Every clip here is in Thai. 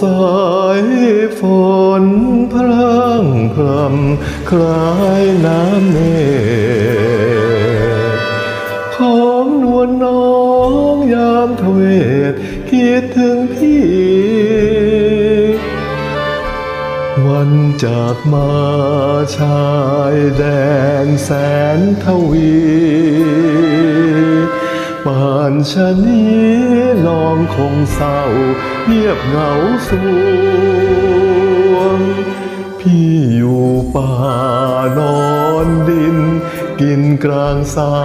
สายฝนพรางพรำคลายน้ำเนตของนวลน้องยามเทเวศคิดถึงพี่ วันจากมาชายแดนแสนทวี ป่านชะนี้น้องคงเศร้าเงียบเหงาสวง พี่อยู่ป่านอนดิน กินกลางทรา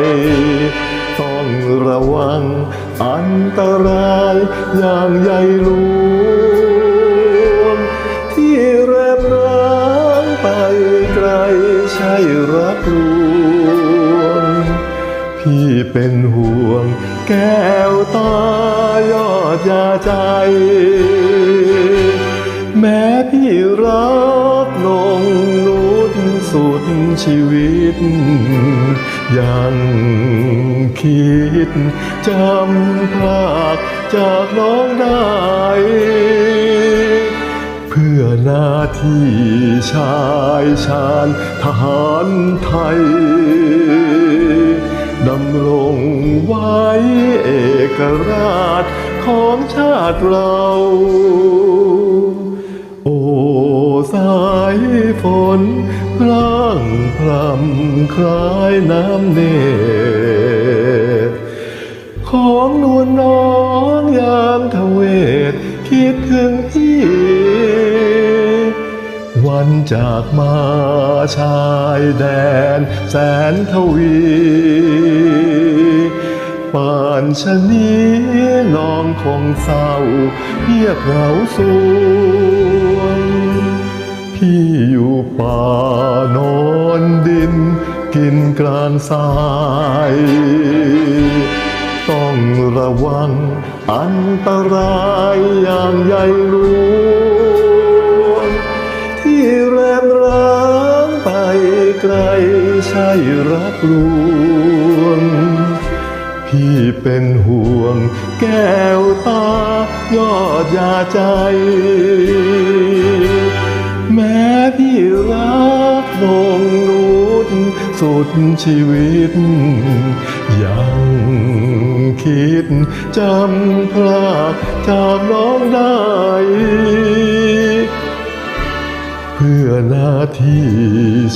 ย ต้องระวังอันตรายอย่างใหญ่หลวง ที่แรมร้างไปไกลใช่รักลวงพี่ เป็นห่วง แก้วตายอดยาใจ แม้พี่รักนงนุดสุดชีวิต ยังคิดจำพลากจากน้องได้ เพื่อหน้าที่ชายชาญทหารไทย ดำรงไว้เอกราชของชาติเรา โอ้สายฝนร่างพรำคลายน้ำเนตรของนวลน้องยามทเวศคิดถึงพี่วันจากมาชายแดนแสนทวี ป่านชะนี้น้องคงเศร้าเงียบเหงาสวงพี่อยู่ป่านอนดิน กินกลางทรายต้องระวังอันตรายอย่างใหญ่หลวงที่แรมร้างไปไกลใช่รักลวง พี่เป็นห่วงแก้วตายอดยาใจ แม้พี่รักนงนุดสุดชีวิต ยังคิดจำพลาจากน้องได้ พื่อหน้าที่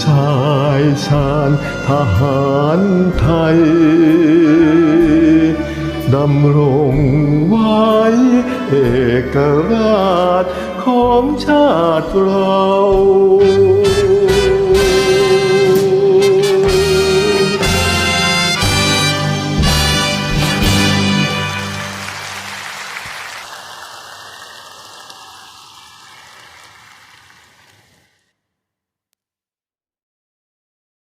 ชายชาญทหารไทย ดำรงไว้ เอกราชของชาติเรา